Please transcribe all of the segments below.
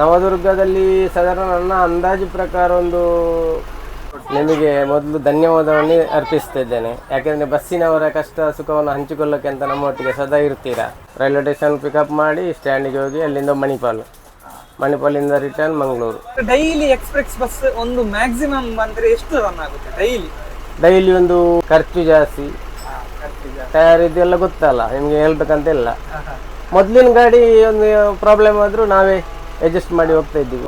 ನವದುರ್ಗದಲ್ಲಿ ಸಾಧಾರಣ ನನ್ನ ಅಂದಾಜು ಪ್ರಕಾರ ಒಂದು ನಿಮಗೆ ಮೊದಲು ಧನ್ಯವಾದವನ್ನು ಅರ್ಪಿಸ್ತಿದ್ದೇನೆ. ಯಾಕೆಂದರೆ ಬಸ್ಸಿನವರ ಕಷ್ಟ ಸುಖವನ್ನು ಹಂಚಿಕೊಳ್ಳೋಕೆ ಅಂತ ನಮ್ಮೊಟ್ಟಿಗೆ ಸದಾ ಇರ್ತೀರಾ? ರೈಲ್ವೆ ಸ್ಟೇಷನ್ ಪಿಕಪ್ ಮಾಡಿ ಸ್ಟ್ಯಾಂಡಿಗೆ ಹೋಗಿ ಅಲ್ಲಿಂದ Manipal. ಮಣಿಪಾಲಿಂದ return Mangaluru. Daily express bus ಒಂದು ಮ್ಯಾಕ್ಸಿಮಮ್ ಬಂದರೆ ಎಷ್ಟು ರನ್ ಆಗುತ್ತೆ ಡೈಲಿ? ಡೈಲಿ ಒಂದು ಖರ್ಚು ಜಾಸ್ತಿ. ಟಯರ್ ಇದೆಲ್ಲ ಗೊತ್ತಲ್ಲ ನಿಮಗೆ ಹೇಳ್ಬೇಕಂತ ಇಲ್ಲ ಮೊದಲಿನ ಗಾಡಿ ಒಂದು ಪ್ರಾಬ್ಲಮ್ ಆದರೂ ನಾವೇ ಅಡ್ಜಸ್ಟ್ ಮಾಡಿ ಹೋಗ್ತಾ ಇದ್ದೀವಿ.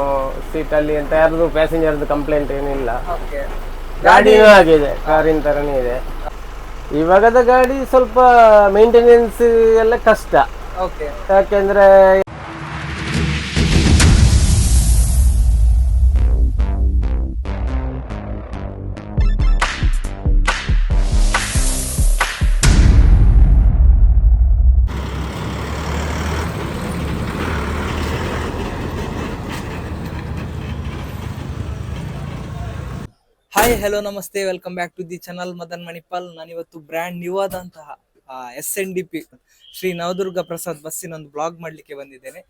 ಅಲ್ಲಿ ಅಂತ ಯಾರ್ದು ಪ್ಯಾಸೆಂಜರ್ದು ಕಂಪ್ಲೇಂಟ್ ಏನಿಲ್ಲ. ಗಾಡಿನೂ ಆಗಿದೆ ಕಾರಿನ ತರನೇ ಇದೆ. ಇವಾಗದ ಗಾಡಿ ಸ್ವಲ್ಪ ಮೇಂಟೆನೆನ್ಸ್ ಎಲ್ಲ ಕಷ್ಟ. ಓಕೆ ಯಾಕೆಂದ್ರೆ hi hello namaste. Welcome back to the channel Madan Manipal ನಾನಿವತ್ತು ಬ್ರ್ಯಾಂಡ್ ನ್ಯೂ ಆದಂತಹ S N D P Shri Navadurga Prasad ಬಸ್ಸಿನ ಒಂದು ಬ್ಲಾಗ್ ಮಾಡ್ಲಿಕ್ಕೆ ಬಂದಿದ್ದೇನೆ.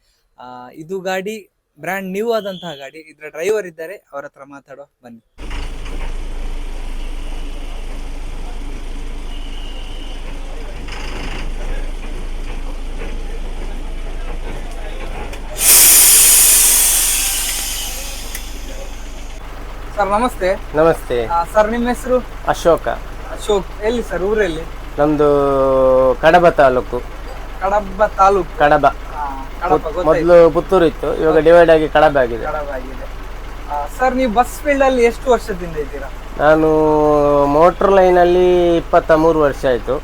ಇದು ಗಾಡಿ ಬ್ರ್ಯಾಂಡ್ ನ್ಯೂ ಆದಂತಹ ಗಾಡಿ. ಇದರ ಡ್ರೈವರ್ ಇದ್ದಾರೆ. ಅವರ ಹತ್ರ ಮಾತಾಡೋ ಬನ್ನಿ. ಸರ್ ನಮಸ್ತೆ. ನಮಸ್ತೆ. ಸರ್ ನಿಮ್ಮ ಹೆಸರು? ಅಶೋಕ. ಅಶೋಕ್. ಎಲ್ಲಿ ಸರ್ ಊರಲ್ಲಿ? ನಮ್ದು ಕಡಬ ತಾಲೂಕು. ಕಡಬ ತಾಲೂಕು. ಕಡಬ. ಮೊದಲು ಪುತ್ತೂರು ಇತ್ತು ಇವಾಗ ಡಿವೈಡ್ ಆಗಿ ಕಡಬ ಆಗಿದೆ. ಕಡಬ ಆಗಿದೆ. ಸರ್ ನೀವು ಬಸ್ ಫೀಲ್ಡ್ ಅಲ್ಲಿ ಎಷ್ಟು ವರ್ಷದಿಂದ ಇದ್ದೀರಾ? ನಾನು ಮೋಟರ್ ಲೈನ್ ಅಲ್ಲಿ ಇಪ್ಪತ್ತ ಮೂರು ವರ್ಷ ಆಯಿತು.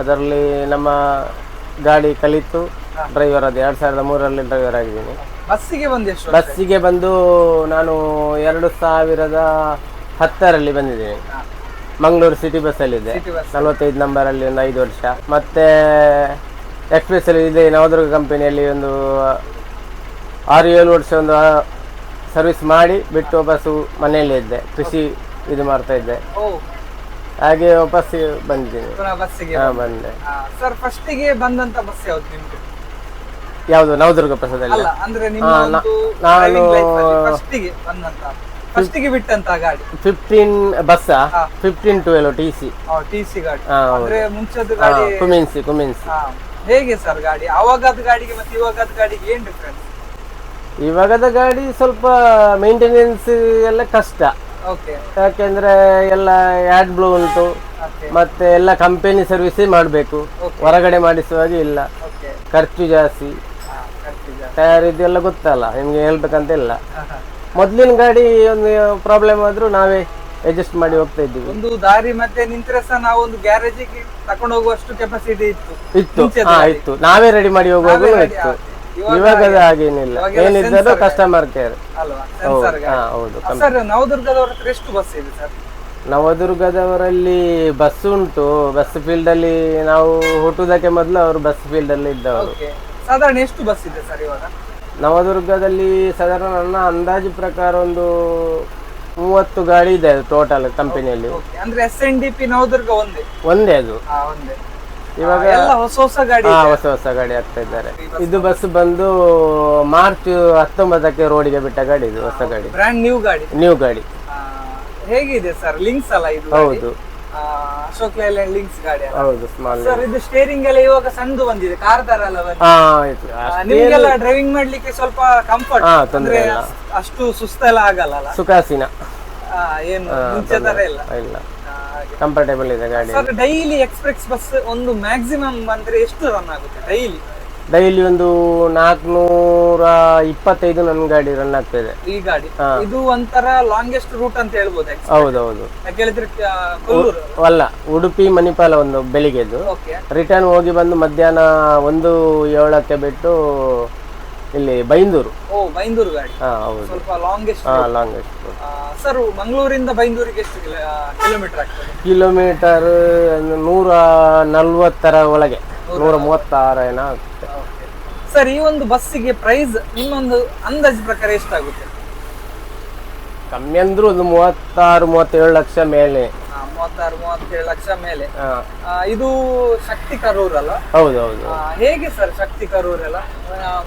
ಅದರಲ್ಲಿ ನಮ್ಮ ಗಾಡಿ ಕಲಿತು ಡ್ರೈವರ್ ಅದು. ಎರಡು ಸಾವಿರದ ಮೂರರಲ್ಲಿ ಡ್ರೈವರ್ ಆಗಿದ್ದೀನಿ. ಬಸ್ಸಿಗೆ ಬಂದು ಎಷ್ಟು? ಬಸ್ಸಿಗೆ ಬಂದು ನಾನು ಎರಡು ಸಾವಿರದ ಹತ್ತರಲ್ಲಿ ಬಂದಿದ್ದೇನೆ. Mangaluru city bus. ನಲವತ್ತೈದು ನಂಬರಲ್ಲಿ ಒಂದು ಐದು ವರ್ಷ. ಮತ್ತೆ ಎಕ್ಸ್ಪ್ರೆಸ್ ಅಲ್ಲಿ ಇದೆ ನವದುರ್ಗ ಕಂಪನಿಯಲ್ಲಿ ಒಂದು ಆರು ಏಳು ವರ್ಷ ಒಂದು ಸರ್ವಿಸ್ ಮಾಡಿ ಬಿಟ್ಟು ವಾಪಸ್ಸು ಮನೆಯಲ್ಲೇ ಇದ್ದೆ. ಕೃಷಿ ಇದು ಮಾಡ್ತಾ ಇದ್ದೆ. ಹಾಗೆ ವಾಪಸ್ ಬಂದಿದ್ದೀನಿ. ಬಂದೆ. ಸರ್ ಫಸ್ಟಿಗೆ ಬಂದಂತ ಬಸ್ ಯಾವ್ದು ನಿಮ್ಗೆ ಯಾವುದು ನವದುರ್ಗ ಪ್ರಸಾದಲ್ಲಿ ಅಲ್ಲ ಅಂದ್ರೆ ನಿಮ್ಮ ನ- ಒಂದು ನಾನು- ಫಸ್ಟಿಗೆ ಬಂದಂತ ಫಸ್ಟಿಗೆ ಬಿಟ್ಟಂತ ಗಾಡಿ? ಫಿಫ್ಟೀನ್ ಬಸ್ಸಾ ಹಾ. Fifteen twelve T C T C ಗಾಡಿ. ಹಾ, ಹೌದು. ಅಂದ್ರೆ ಮುಂಚೆದು ಗಾಡಿ ಕುಮಿನ್ಸಿ ಕುಮಿನ್ಸಿ ಹಾ. ಹೇಗೆ ಸರ್ ಗಾಡಿ? ಅವಾಗದ ಗಾಡಿಗೆ ಮತ್ತೆ ಇವಾಗದ ಗಾಡಿಗೆ ಏನ್ ಡಿಫ್ರೆನ್ಸ್ ಇವಾಗದ ಗಾಡಿ ಸ್ವಲ್ಪ ಮೇಂಟೆನೆನ್ಸ್ ಎಲ್ಲ ಕಷ್ಟ. ಓಕೆ ಯಾಕೆಂದ್ರೆ ಎಲ್ಲ ಆಡ್ ಬ್ಲೂ ಉಂಟು. ಓಕೆ ಮತ್ತೆ ಎಲ್ಲ ಕಂಪನಿ ಸರ್ವಿಸ್ ಮಾಡಬೇಕು. ಹೊರಗಡೆ ಮಾಡಿಸುವಾಗ ಇಲ್ಲ. ಓಕೆ ಖರ್ಚು ಜಾಸ್ತಿ. ಟಯರ್ ಇದೆಲ್ಲ ಗೊತ್ತಲ್ಲ ನಿಮ್ಗೆ ಹೇಳ್ಬೇಕಂತ ಇಲ್ಲ ಮೊದಲಿನ ಗಾಡಿ ಒಂದು ಪ್ರಾಬ್ಲಮ್ ಆದ್ರೂ ನಾವೇ ಅಡ್ಜಸ್ಟ್ ಮಾಡಿ ಹೋಗ್ತಾ ಇದ್ದೀವಿ. ಒಂದು ದಾರಿ ಮತ್ತೆ ನಿಂತರೆ ಸಹ ನಾವು ಒಂದು ಗ್ಯಾರೇಜಿಗೆ ತಕೊಂಡು ಹೋಗುವಷ್ಟು ಕೆಪಾಸಿಟಿ ಇತ್ತು. ಇತ್ತು. ಹಾ ಇತ್ತು. ನಾವೇ ರೆಡಿ ಮಾಡಿ ಹೋಗುವಾಗ ಇತ್ತು. ಇವಾಗ ಹಾಗೇನಿಲ್ಲ. ಏನಿದ್ದರೂ ಕಸ್ಟಮರ್ ಕೇರ್ ಹಾ ಹೌದು. ಸರ್ ನವದುರ್ಗದವ್ರ ಹತ್ರ ಎಷ್ಟು ಬಸ್ ಇದೆ ಸರ್ ನವದುರ್ಗದವರಲ್ಲಿ ಬಸ್ ಉಂಟು. ಬಸ್ ಫೀಲ್ಡ್ ಅಲ್ಲಿ ನಾವು ಹುಟ್ಟುವುದಕ್ಕೆ ಮೊದಲು ಅವರು ಬಸ್ ಫೀಲ್ಡ್ ಅಲ್ಲಿ ಇದ್ದವರು. ಸಾಧಾರಣ ಎಷ್ಟು ಬಸ್ ಇದೆ ಸರ್ ಇವಾಗ? ನವದುರ್ಗದಲ್ಲಿ ಸಾಧಾರಣ ನನ್ನ ಅಂದಾಜು ಪ್ರಕಾರ ಒಂದು ಮೂವತ್ತು ಗಾಡಿ ಇದೆ ಟೋಟಲ್ ಕಂಪನಿಯಲ್ಲಿ ಅಂದ್ರೆ S N D P Navadurga ಒಂದೇ? ಒಂದೇ ಅದು. ಒಂದೇ. ಇವಾಗ ಎಲ್ಲ ಹೊಸ ಹೊಸ ಗಾಡಿ ಹಾ ಹೊಸ ಹೊಸ ಗಾಡಿ ಆಗ್ತಾ ಇದ್ದಾರೆ. ಇದು ಬಸ್ ಬಂದು ಮಾರ್ಚ್ ಹತ್ತೊಂಬತ್ತಕ್ಕೆ ರೋಡಿಗೆ ಬಿಟ್ಟ ಗಾಡಿ ಇದು ಹೊಸ ಗಾಡಿ. ಬ್ರ್ಯಾಂಡ್ ನ್ಯೂ ಗಾಡಿ. ನ್ಯೂ ಗಾಡಿ. ಆ, ಹೇಗಿದೆ ಸರ್ ಲಿಂಕ್ಸ್ ಅಲ್ಲ ಇದು ಹೌದು. ಅಶೋಕ್ ಲೇಲ್ಯಾಂಡ್ ಲಿಂಕ್ಸ್ ಗಾಡಿ ಹೌದು ಸ್ಮಾಲ್ ಸರ್ ಇದು ಸ್ಟೇರಿಂಗ್ ಎಲ್ಲ ಇವಾಗ ಸಂದು ಬಂದಿದೆ ಕಾರ್ ತರ ಎಲ್ಲ ಬಂದಿದೆ ಹಾ ಆಯ್ತು. ಆ, ಡ್ರೈವಿಂಗ್ ಮಾಡ್ಲಿಕ್ಕೆ ಸ್ವಲ್ಪ ಕಂಫರ್ಟ್ ಹಾ ತೊಂದ್ರೆ ಅಂದ್ರೆ ಇಲ್ಲ. ಅಷ್ಟು ಸುಸ್ತೆಲ್ಲ ಆಗಲ್ಲ ಅಲ್ಲ? ಸುಖಾಸಿನ ಆ, ಏನು ಮುಂಚೆ ತರ ಇಲ್ಲ. ಇಲ್ಲ. ಕಂಫರ್ಟೇಬಲ್ ಇದೆ ಗಾಡಿ. ಸರ್ ಡೈಲಿ ಎಕ್ಸ್ಪ್ರೆಸ್ ಬಸ್ ಒಂದು ಮ್ಯಾಕ್ಸಿಮಮ್ ಬಂದ್ರೆ ಎಷ್ಟು ರನ್ ಆಗುತ್ತೆ? ಡೈಲಿ ಡೈಲಿ ಒಂದು ನಾಲ್ಕುನೂರ ಇಪ್ಪತ್ತೈದು ನನ್ನ ಗಾಡಿ ರನ್ ಆಗ್ತದೆ ಈ ಗಾಡಿ? ಇದು ಒಂಥರ ಲಾಂಗೆಸ್ಟ್ ರೂಟ್ ಅಂತ ಹೇಳ್ಬೋದು actually. ಹೌದೌದು. ಯಾಕೆ ಹೇಳಿದ್ರೆ ಆ, ಕೊಲ್ಲೂರು ಅಲ್ಲ ಉಡುಪಿ ಮಣಿಪಾಲ ಒಂದು ಬೆಳಿಗ್ಗೆದು ಓಕೆ. ರಿಟರ್ನ್ ಹೋಗಿ ಬಂದು ಮಧ್ಯಾಹ್ನ ಒಂದು ಏಳಕ್ಕೆ ಬಿಟ್ಟು ಇಲ್ಲಿ ಬೈಂದೂರು. ಓ ಬೈಂದೂರು ಗಾಡಿ. ಹಾ ಹೌದು. ಸ್ವಲ್ಪ ಲಾಂಗೆಸ್ಟ್ ಹಾ ಲಾಂಗೆಸ್ಟ್ ಸರ್ ಮಂಗಳೂರಿಂದ ಬೈಂದೂರಿಗೆ ಎಷ್ಟು ಕಿಲೋಮೀಟರ್ ಆಗ್ತದೆ? ಕಿಲೋಮೀಟರ್ ನೂರ ನಲ್ವತ್ತರ ಒಳಗೆ. ನೂರ ಮೂವತ್ತಾರ ಏನೋ ಆಗುತ್ತೆ ಸರ್ ಈ ಒಂದು ಬಸ್ಸಿಗೆ ಪ್ರೈಸ್ ನಿಮ್ಮೊಂದು ಅಂದಾಜು ಪ್ರಕಾರ ಎಷ್ಟಾಗುತ್ತೆ? ಕಮ್ಮಿ ಅಂದ್ರೂ ಒಂದು ಮೂವತ್ತಾರು ಮೂವತ್ತೇಳು ಲಕ್ಷ ಮೇಲೆ. ಆ, ಮೂವತ್ತಾರು ಮೂವತ್ತೇಳು ಲಕ್ಷ ಮೇಲೆ. ಹಾ. ಆ, ಇದು ಶಕ್ತಿ ಕರೂರ್ ಅಲ್ಲ? ಹೌದು ಹೌದು. ಆ, ಹೇಗೆ ಸರ್ ಶಕ್ತಿ ಕರೂರ್ ಎಲ್ಲ?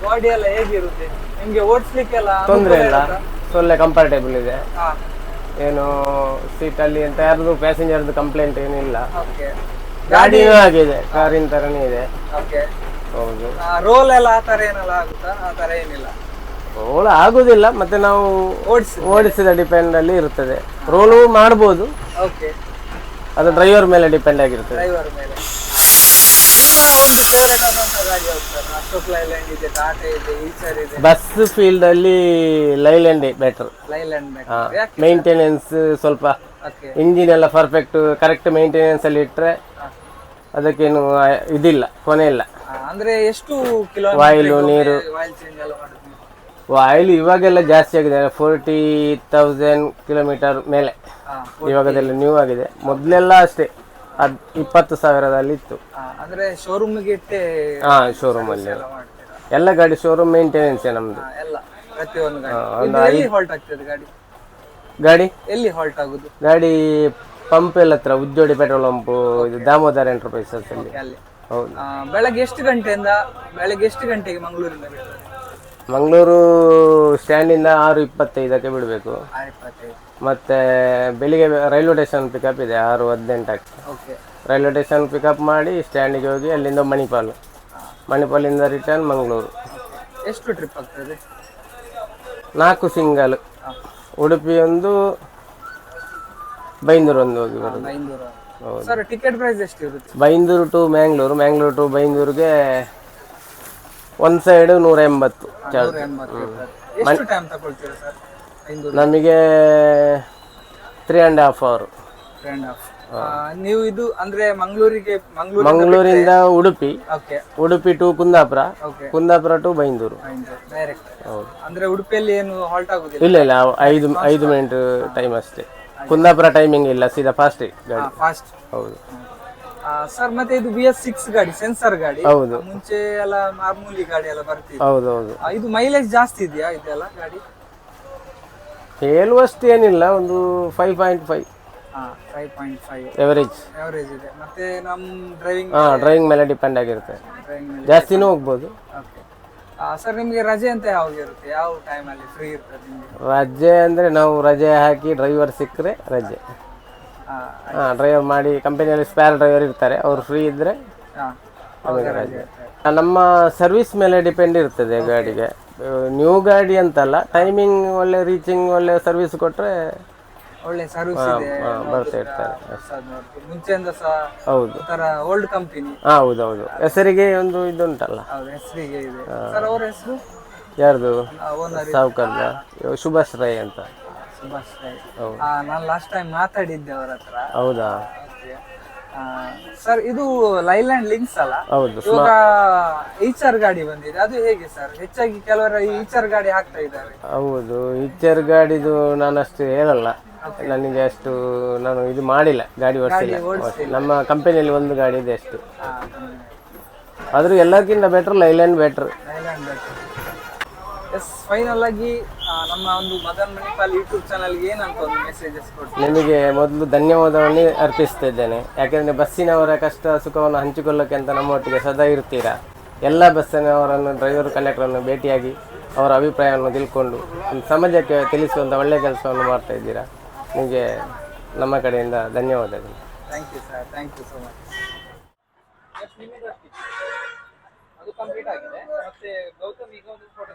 ಬಾಡಿ ಎಲ್ಲ ಹೇಗಿರುತ್ತೆ? ನಿಮ್ಗೆ ಓಡಿಸ್ಲಿಕ್ಕೆಲ್ಲ ತೊಂದರೆ ಇಲ್ಲ. ಒಳ್ಳೆ ಕಂಫರ್ಟೇಬಲ್ ಇದೆ. ಏನು ಸೀಟಲ್ಲಿ ಅಂತ ಯಾರ್ದು ಪ್ಯಾಸೆಂಜರ್ದು ಕಂಪ್ಲೇಂಟ್ ಏನಿಲ್ಲ. ಓಕೆ ಗಾಡಿನೂ ಆಗಿದೆ ಕಾರಿನ ತರನೇ ಇದೆ. ಓಕೆ ಹೌದು. ರೋಲ್ ಎಲ್ಲ ಆ ತರ ಏನೆಲ್ಲ ಆಗುತ್ತಾ? ಆ ತರ ಏನಿಲ್ಲ. ರೋಲ್ ಆಗುದಿಲ್ಲ ಮತ್ತೆ ನಾವು ಓಡಿಸಿ ಓಡಿಸಿದ ಡಿಪೆಂಡ್ ಅಲ್ಲಿ ಇರ್ತದೆ. ರೋಲು ಮಾಡ್ಬೋದು. ಓಕೆ ಅದು ಡ್ರೈವರ್ ಮೇಲೆ ಡಿಪೆಂಡ್ ಆಗಿರ್ತದೆ. ಡ್ರೈವರ್ ಮೇಲೆ. ನಿಮ್ಮ ಒಂದು ಫೇವರೇಟ್ ಆದಂತ ಗಾಡಿ ಯಾವ್ದು ಸರ್ ಅಶೋಕ್ ಲೈಲ್ಯಾಂಡ್ ಇದೆ ಟಾಟಾ ಇದೆ ಈಚರ್ ಇದೆ. ಬಸ್ ಫೀಲ್ಡ್ ಅಲ್ಲಿ ಲೈಲ್ಯಾಂಡ್ ಬೆಟರ್ ಲೈಲ್ಯಾಂಡ್ ಮೇಂಟೆನೆನ್ಸ್ ಸ್ವಲ್ಪ ಓಕೆ ಇಂಜಿನ್ ಎಲ್ಲ ಪರ್ಫೆಕ್ಟ್ ಕರೆಕ್ಟ್ ಮೇಂಟೆನೆನ್ಸ್ ಅಲ್ಲಿ ಇಟ್ಟರೆ ಅದಕ್ಕೇನು ಇದಿಲ್ಲ ಕೊನೆ ಇಲ್ಲ. ಅಂದ್ರೆ ಎಷ್ಟು Oil, ನೀರು. ಆಯಿಲ್ ಇವಾಗೆಲ್ಲ ಜಾಸ್ತಿ ಆಗಿದೆ ಫೋರ್ಟಿ ತೌಸಂಡ್ ಕಿಲೋಮೀಟರ್ ಮೇಲೆ. ಇವಾಗದೆಲ್ಲ ನ್ಯೂ ಆಗಿದೆ. ಮೊದಲೆಲ್ಲ ಅಷ್ಟೇ ಅದ್ ಇಪ್ಪತ್ತು ಸಾವಿರದಲ್ಲಿ ಇತ್ತು. ಅಂದ್ರೆ ಶೋರೂಮ್ಗೆ ಇಟ್ಟೆ ಹಾ ಶೋರೂಮ್ ಅಲ್ಲಿ. ಎಲ್ಲ ಗಾಡಿ ಶೋರೂಮ್ ಮೇಂಟೆನೆನ್ಸ್ ನಮ್ದು. ಎಲ್ಲ ಒಂದು ಗಾಡಿ? ಗಾಡಿ? ಎಲ್ಲಿ ಹಾಲ್ಟ್ ಆಗುದು? ಗಾಡಿ ಪಂಪ್ ಎಲ್ಲ ಹತ್ರ ಉಜ್ಜೋಡಿ ಪೆಟ್ರೋಲ್ ಪಂಪು ಇದು ದಾಮೋದರ ಎಂಟರ್ಪ್ರೈಸಸ್ ಅಲ್ಲಿ. ಅಲ್ಲಿ. ಹೌದು. ಆ, ಬೆಳಗ್ಗೆ ಎಷ್ಟು ಗಂಟೆಯಿಂದ ಬೆಳಗ್ಗೆ ಎಷ್ಟು ಗಂಟೆಗೆ ಮಂಗಳೂರಿಂದ ಮಂಗಳೂರು ಸ್ಟ್ಯಾಂಡಿಂದ ಆರು ಇಪ್ಪತ್ತೈದಕ್ಕೆ ಬಿಡಬೇಕು. ಆರು ಇಪ್ಪತ್ತೈದು. ಮತ್ತೆ ಬೆಳಿಗ್ಗೆ ರೈಲ್ವೆ ಸ್ಟೇಷನ್ ಪಿಕಪ್ ಇದೆ ಆರು ಹದಿನೆಂಟಕ್ಕೆ. ಓಕೆ ರೈಲ್ವೆ ಸ್ಟೇಷನ್ ಪಿಕಪ್ ಮಾಡಿ ಸ್ಟ್ಯಾಂಡಿಗೆ ಹೋಗಿ ಅಲ್ಲಿಂದ ಮಣಿಪಾಲ್. ಮಣಿಪಾಲಿಂದ ರಿಟರ್ನ್ ಮಂಗಳೂರು. ಎಷ್ಟು ಟ್ರಿಪ್ ಆಗ್ತದೆ? ನಾಲ್ಕು ಸಿಂಗಲ್ ಉಡುಪಿ ಒಂದು ಬೈಂದೂರು ಒಂದು ಹೋಗಿ ಬರೋದು. ಸರ್ ಟಿಕೆಟ್ ಪ್ರೈಸ್ ಎಷ್ಟು ಇರುತ್ತೆ Byndoor to Mangalore. Mangalore to ಬೈಂದೂರಿಗೆ ಒಂದು ಸೈಡ್ ನೂರ ಎಂಬತ್ತು ಚಾರ್ಜ್. ಎಷ್ಟು ಟೈಮ್ ತಗೊಳ್ತೀರಾ ಸರ್ ನಮಗೆ ತ್ರೀ ಆ್ಯಂಡ್ ಹಾಫ್ ಅವರ್ ನೀವು ಇದು ಅಂದ್ರೆ ಮಂಗಳೂರಿಗೆ ಮಂಗಳೂರು ಮಂಗಳೂರಿಂದ ಉಡುಪಿ. ಉಡುಪಿ ಟು ಕುಂದಾಪುರ. ಕುಂದಾಪುರ ಟು ಬೈಂದೂರು. ಅಂದ್ರೆ ಉಡುಪಿಯಲ್ಲಿ ಏನು ಹಾಲ್ಟ್ ಆಗುದಿಲ್ಲ? ಇಲ್ಲ ಇಲ್ಲ ಐದು ಐದು ಮಿನಿಟ್ ಟೈಮ್ ಅಷ್ಟೇ. ಕುಂದಾಪುರ ಟೈಮಿಂಗ್ ಇಲ್ಲ ಸೀದಾ ಫಾಸ್ಟ್ ಗಾಡಿ. ಫಾಸ್ಟ್ ಹೌದು. ಸರ್ ಮತ್ತೆ ಇದು ಬಿ ಎಸ್ ಸಿಕ್ಸ್ ಗಾಡಿ ಸೆನ್ಸರ್ ಗಾಡಿ. ಹೌದು. ಮುಂಚೆ ಎಲ್ಲ ಮಾಮೂಲಿ ಗಾಡಿ ಎಲ್ಲ ಬರ್ತಿದೆ ಹೌದು ಹೌದು. ಆ, ಇದು ಮೈಲೇಜ್ ಜಾಸ್ತಿ ಇದೆಯಾ ಇದೆಲ್ಲ ಗಾಡಿ? ಹೇಳುವಷ್ಟು ಏನಿಲ್ಲ ಒಂದು five point five five point five average average ಇದೆ. ಮತ್ತೆ ನಮ್ಮ ಡ್ರೈವಿಂಗ್ ಹಾಂ ಡ್ರೈವಿಂಗ್ ಮೇಲೆ ಡಿಪೆಂಡ್ ಆಗಿರುತ್ತೆ. ಡ್ರೈವಿಂಗ್ ಮೇಲೆ ಜಾಸ್ತಿನೂ ಹೋಗ್ಬೋದು. ಓಕೆ ಸರ್ ನಿಮಗೆ ರಜೆ ಅಂತ ಯಾವಾಗ ಇರುತ್ತೆ? ಯಾವ ಟೈಮಲ್ಲಿ ಫ್ರೀ ಇರ್ತದೆ ನಿಮಗೆ? ರಜೆ ಅಂದರೆ ನಾವು ರಜೆ ಹಾಕಿ ಡ್ರೈವರ್ ಸಿಕ್ಕರೆ ರಜೆ. ಹಾಂ ಡ್ರೈವರ್ ಮಾಡಿ ಕಂಪನಿಯಲ್ಲಿ ಸ್ಪೇರ್ ಡ್ರೈವರ್ ಇರ್ತಾರೆ. ಅವರು ಫ್ರೀ ಇದ್ದರೆ ನಮಗೆ ರಜೆ. ನಮ್ಮ ಸರ್ವಿಸ್ ಮೇಲೆ ಡಿಪೆಂಡ್ ಇರ್ತದೆ ಗಾಡಿಗೆ. ನ್ಯೂ ಗಾಡಿ ಅಂತಲ್ಲ ಟೈಮಿಂಗ್ ಒಳ್ಳೆ ರೀಚಿಂಗ್ ಒಳ್ಳೆ ಸರ್ವಿಸ್ ಕೊಟ್ಟರೆ ಒಳ್ಳೆ ಸರ್ವಿಸ್ ಇದೆ ಬರ್ತಾ ಇರ್ತಾರೆ. ಮುಂಚೆಯಿಂದ ಸಹ ಹೌದು. ಒಂಥರ ಓಲ್ಡ್ ಕಂಪನಿ ಹಾಂ ಹೌದು ಹೌದು. ಹೆಸರಿಗೆ ಒಂದು ಇದುಂಟಲ್ಲ? ಹೌದು ಹೆಸರಿಗೆ ಇದೆ. ಸರ್ ಅವ್ರ ಹೆಸರು? ಯಾರ್ದು? ಸಾವುಕರ್ದ. ಸುಭಾಷ್ ರೈ ಅಂತ. ಸುಭಾಷ್ ರೈ. ನಾನು ಲಾಸ್ಟ್ ಟೈಮ್ ಮಾತಾಡಿದ್ದೆ ಅವ್ರ ಹತ್ರ. ಹೌದಾ? ಸರ್ ಇದು ಲೈಲ್ಯಾಂಡ್ ಲಿಂಕ್ಸ್ ಅಲ್ಲ? ಹೌದು ಇವಾಗ ಈಚರ್ ಗಾಡಿ ಬಂದಿದೆ. ಅದು ಹೇಗೆ ಸರ್ ಹೆಚ್ಚಾಗಿ ಕೆಲವರು ಈಚರ್ ಗಾಡಿ ಹಾಕ್ತಾ ಇದ್ದಾರೆ. ಹೌದು ಈಚರ್ ಗಾಡಿದು ನಾನು ಅಷ್ಟು ಹೇಳಲ್ಲ. ನನಗೆ ಅಷ್ಟು ನಾನು ಇದು ಮಾಡಿಲ್ಲ ಗಾಡಿ ಓಡಿಸಿಲ್ಲ. ನಮ್ಮ ಕಂಪನಿಯಲ್ಲಿ ಒಂದು ಗಾಡಿ ಇದೆ ಅಷ್ಟು. ಆದರೂ ಎಲ್ಲಕ್ಕಿಂತ ಬೆಟರ್ ಲೈಲ್ಯಾಂಡ್ ಬೆಟ್ರ್ ಎಸ್ ಫೈನಲ್ ಆಗಿ ನಮ್ಮ ಒಂದು ಮದನ್ ಮಣಿಪಾಲ್ ಯೂಟ್ಯೂಬ್ ಚಾನಲ್ಗೆ ಏನಂತ ಒಂದು ಮೆಸೇಜಸ್ ಕೊಡ್ತೀನಿ ನಿಮಗೆ ಮೊದಲು ಧನ್ಯವಾದವನ್ನು ಅರ್ಪಿಸ್ತಾ ಇದ್ದೇನೆ ಯಾಕೆಂದರೆ ಬಸ್ಸಿನವರ ಕಷ್ಟ ಸುಖವನ್ನು ಹಂಚಿಕೊಳ್ಳೋಕೆ ಅಂತ ನಮ್ಮೊಟ್ಟಿಗೆ ಸದಾ ಇರ್ತೀರಾ? ಎಲ್ಲ ಬಸ್ಸಿನವರನ್ನು ಡ್ರೈವರ್ ಕಂಡಕ್ಟರನ್ನು ಭೇಟಿಯಾಗಿ ಅವರ ಅಭಿಪ್ರಾಯವನ್ನು ತಿಳ್ಕೊಂಡು ಸಮಾಜಕ್ಕೆ ತಿಳಿಸುವಂಥ ಒಳ್ಳೆಯ ಕೆಲಸವನ್ನು ಮಾಡ್ತಾ ಇದ್ದೀರಾ? ನಿಮಗೆ ನಮ್ಮ ಕಡೆಯಿಂದ ಧನ್ಯವಾದಗಳು. Thank you sir thank you so much ಅದು ಕಂಪ್ಲೀಟ್ ಆಗಿದೆ. ಮತ್ತೆ ಗೌತಮ್ ಈಗ ಒಂದು ಫೋಟೋ